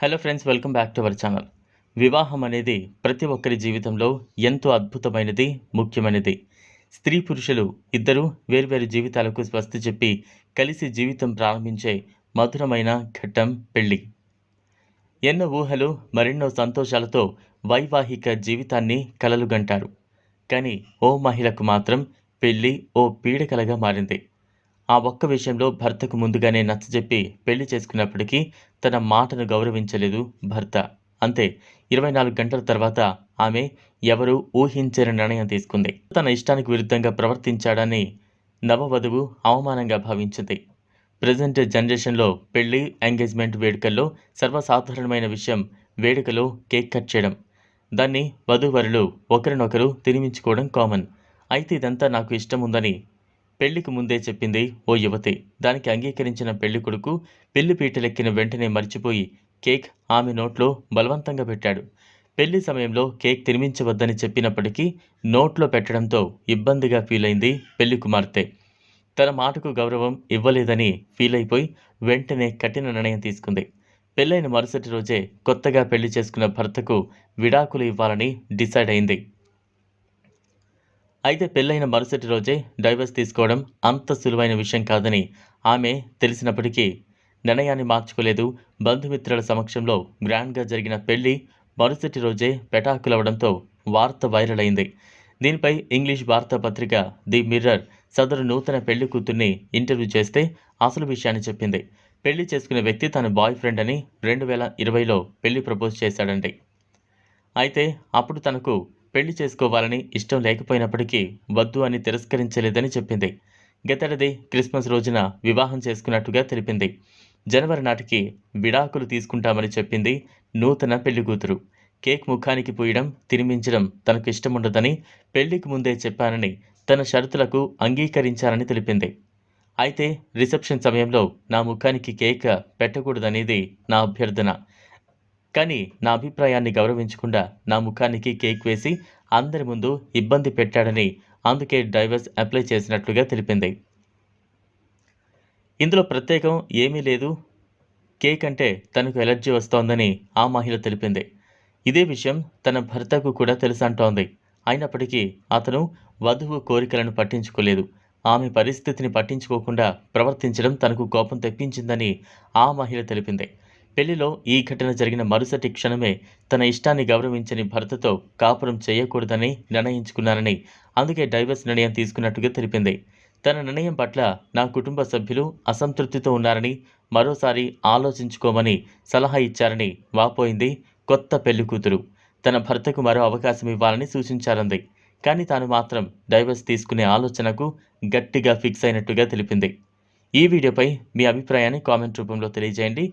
Hello friends welcome back to our channel వివాహం అనేది ప్రతి ఒక్కరి జీవితంలో ఎంతో అద్భుతమైనది ముఖ్యమైనది. స్త్రీ పురుషులు ఇద్దరు వేర్వేరు జీవితాలకు స్వస్తి చెప్పి కలిసి జీవితం ప్రారంభించే మధురమైన ఘట్టం పెళ్ళి. ఎన్నో ఊహలు మరెన్నో సంతోషాలతో వైవాహిక జీవితాన్ని కలలుగంటారు. కానీ ఓ మహిళకు మాత్రం పెళ్ళి ఓ పీడకలగా మారింది. ఆ ఒక్క విషయంలో భర్తకు ముందుగానే నచ్చజెప్పి పెళ్ళి చేసుకున్నప్పటికీ తన మాటను గౌరవించలేదు భర్త. అంతే ఇరవై నాలుగు గంటల తర్వాత ఆమె ఎవరు ఊహించని నిర్ణయం తీసుకుంది. తన ఇష్టానికి విరుద్ధంగా ప్రవర్తించాడని నవవధువు అవమానంగా భావించింది. ప్రజెంట్ జనరేషన్లో పెళ్ళి ఎంగేజ్మెంట్ వేడుకల్లో సర్వసాధారణమైన విషయం వేడుకలో కేక్ కట్ చేయడం. దాన్ని వధూవరులు ఒకరినొకరు తినిమించుకోవడం కామన్. అయితే ఇదంతా నాకు ఇష్టం ఉందని పెళ్ళికి ముందే చెప్పింది ఓ యువతి. దానికి అంగీకరించిన పెళ్ళి కొడుకు పెళ్ళి పీటలెక్కిన వెంటనే మర్చిపోయి కేక్ ఆమె నోట్లో బలవంతంగా పెట్టాడు. పెళ్ళి సమయంలో కేక్ తినిమించవద్దని చెప్పినప్పటికీ నోట్లో పెట్టడంతో ఇబ్బందిగా ఫీల్ అయింది పెళ్ళి కుమార్తె. తన మాటకు గౌరవం ఇవ్వలేదని ఫీల్ అయిపోయి వెంటనే కఠిన నిర్ణయం తీసుకుంది. పెళ్ళైన మరుసటి రోజే కొత్తగా పెళ్ళి చేసుకున్న భర్తకు విడాకులు ఇవ్వాలని డిసైడ్ అయింది. అయితే పెళ్ళైన మరుసటి రోజే డైవర్స్ తీసుకోవడం అంత సులువైన విషయం కాదని ఆమె తెలిసినప్పటికీ నిర్ణయాన్ని మార్చుకోలేదు. బంధుమిత్రుల సమక్షంలో గ్రాండ్గా జరిగిన పెళ్ళి మరుసటి రోజే పెటాకులవడంతో వార్త వైరల్ అయింది దీనిపై ఇంగ్లీష్ వార్తాపత్రిక ది మిర్రర్ సదరు నూతన పెళ్ళి కూతుర్ని ఇంటర్వ్యూ చేస్తే అసలు విషయాన్ని చెప్పింది. పెళ్ళి చేసుకునే వ్యక్తి తన బాయ్ ఫ్రెండ్ అని రెండు వేల ఇరవైలో పెళ్ళి ప్రపోజ్ చేశాడండి. అయితే అప్పుడు తనకు పెళ్ళి చేసుకోవాలని ఇష్టం లేకపోయినప్పటికీ వద్దు అని తిరస్కరించలేదని చెప్పింది. గతేడాది క్రిస్మస్ రోజున వివాహం చేసుకున్నట్టుగా తెలిపింది. జనవరి నాటికి విడాకులు తీసుకుంటామని చెప్పింది నూతన పెళ్ళి కూతురు కేక్ ముఖానికి పూయడం తినిమించడం తనకు ఇష్టముండదని పెళ్ళికి ముందే చెప్పానని తన షరతులకు అంగీకరించారని తెలిపింది. అయితే రిసెప్షన్ సమయంలో నా ముఖానికి కేక్ పెట్టకూడదనేది నా అభ్యర్థన. కానీ నా అభిప్రాయాన్ని గౌరవించకుండా నా ముఖానికి కేక్ వేసి అందరి ముందు ఇబ్బంది పెట్టాడని అందుకే డైవర్స్ అప్లై చేసినట్లుగా తెలిపింది. ఇందులో ప్రత్యేకం ఏమీ లేదు. కేక్ అంటే తనకు ఎలర్జీ వస్తోందని ఆ మహిళ తెలిపింది. ఇదే విషయం తన భర్తకు కూడా తెలుసంటోంది అయినప్పటికీ అతను వధువు కోరికలను పట్టించుకోలేదు. ఆమె పరిస్థితిని పట్టించుకోకుండా ప్రవర్తించడం తనకు కోపం తెప్పించిందని ఆ మహిళ తెలిపింది. పెళ్ళిలో ఈ ఘటన జరిగిన మరుసటి క్షణమే తన ఇష్టాన్ని గౌరవించని భర్తతో కాపురం చేయకూడదని నిర్ణయించుకున్నానని అందుకే డైవర్స్ నిర్ణయం తీసుకున్నట్టుగా తెలిపింది. తన నిర్ణయం పట్ల నా కుటుంబ సభ్యులు అసంతృప్తితో ఉన్నారని మరోసారి ఆలోచించుకోమని సలహా ఇచ్చారని వాపోయింది కొత్త పెళ్ళి కూతురు. తన భర్తకు మరో అవకాశం ఇవ్వాలని సూచించారంది. కానీ తాను మాత్రం డైవర్స్ తీసుకునే ఆలోచనకు గట్టిగా ఫిక్స్ అయినట్టుగా తెలిపింది. ఈ వీడియోపై మీ అభిప్రాయాన్ని కామెంట్ రూపంలో తెలియజేయండి.